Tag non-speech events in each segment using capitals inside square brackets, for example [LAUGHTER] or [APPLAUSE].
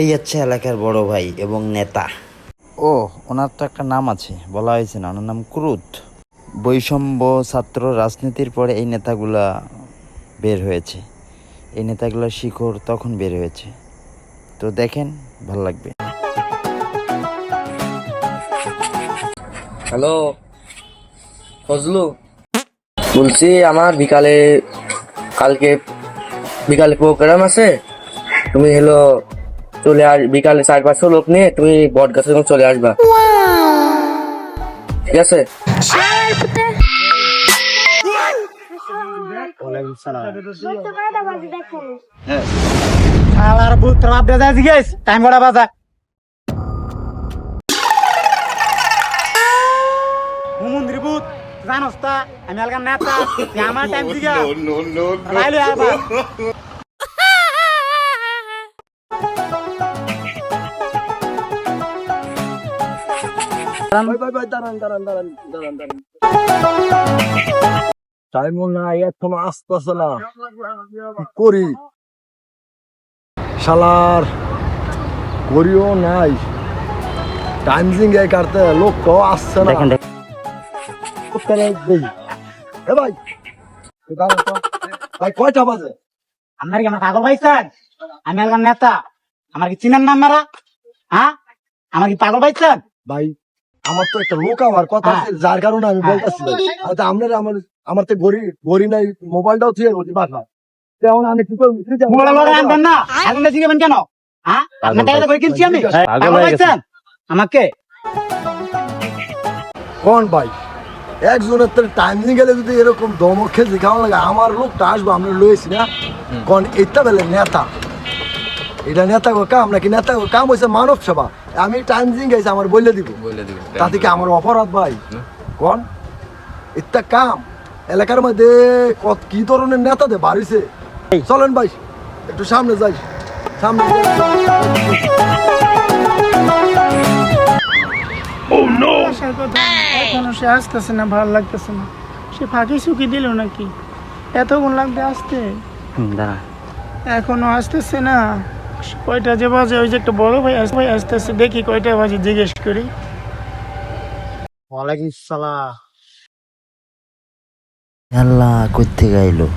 এই হচ্ছে এলাকার বড় ভাই এবং নেতা। ও ওনার তো একটা নাম আছে বলা হয়েছে না ওনার নাম ক্রুত। বৈষম্য ছাত্র রাজনীতির পরে এই নেতাগুলা বের হয়েছে। এই নেতাগুলোর শিখর তখন বের হয়েছে। তো দেখেন ভালো লাগবে। হ্যালো ফজলু। বলছি আমার বিকালে কালকে বিকালে প্রোগ্রাম আছে। তুমি হলো চলে আস বিকালে চার পাঁচশো লোক নিয়ে তুমি বট গাছে চলে আসবা। ঠিক আছে? শালার ভূত রাত দে যায় জিগেস টাইম বড়া বাজা? হুমুন্দ্রি ভূত জানোস তা? আমি আলগা নেতা আমার টাইম জিগা রাইলো আবার টাইমও নাই এখন আসতেছে না। করি? শালার করিও নাই। টাইম জিঙ্গে কাটতে লোকটাও আসছে না। দেখেন কোথায় দেই। এ ভাই তো। ভাই কয়টা বাজে? আমার কি আমার পাগল পাইছেন আমি আলগা নেতা। আমার কি চিনার নাম মারা হ্যাঁ? আমার কি পাগল পাইছেন ভাই আমার তো একটা লোক আমার কথা আছে যার কারণে আমি বলতেছি হয়তো আপনার আমার আমার তো গড়ি গড়ি নাই মোবাইলটাও থুয়ে গেছি বাসা তেমন আমি কি করব? আনবেন না? জিগাবেন কেন? হ্যাঁ? আপনার টাকা করে কিনছি আমি? আমাকে? কোন ভাই? একজনের তো টাইমিং গেলে যদি এরকম দমক খেলতে খাওয়া লাগে? আমার লোকটা আসব আমরা লয়েছি না? কোন এটা বেলে নেতা। এটা নেতা কাম নাকি নেতা কাম হয়েছে মানব সেবা। আমি টাইম দিন গেছি আমার বলে দিব। তাতে কি আমার অপরাধ ভাই? কোন? এটা কাম। এলাকার মধ্যে কত কি ধরনের নেতা দে বাড়িছে চলেন ভাই একটু সামনে যাই। সামনে আসার এখনও সে আসতেছে না ভালো লাগতেছে না। সে ফাঁকি সুকি দিল নাকি? এতক্ষণ লাগবে আসতে? এখনও আসতেছে না। কয়টা যে বাজে ওই যে একটা বড় ভাই আস- ভাই আসতেছে দেখি কয়টা বাজে জিজ্ঞেস করি। ওয়ালাইকুম সালাম। আল্লাহ করতে গাইলো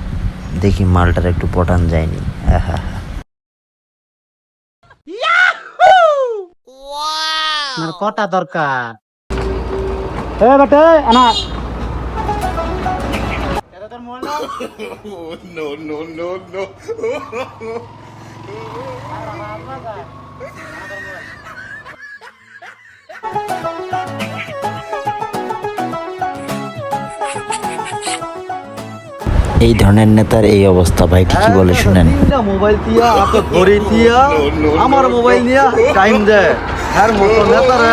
দেখি মালটার একটু পটান যায়নি। কটা দরকার? এ বেটে আনা। এটা তোর মোবাইল নাও? [LAUGHS] [LAUGHS] এই ধরনের নেতার এই অবস্থা ভাই ঠিকই বলে শুনেন। মোবাইল দিয়া এত ঘড়ি দিয়া আমার মোবাইল নিয়া টাইম দে আর মতো নেতারা।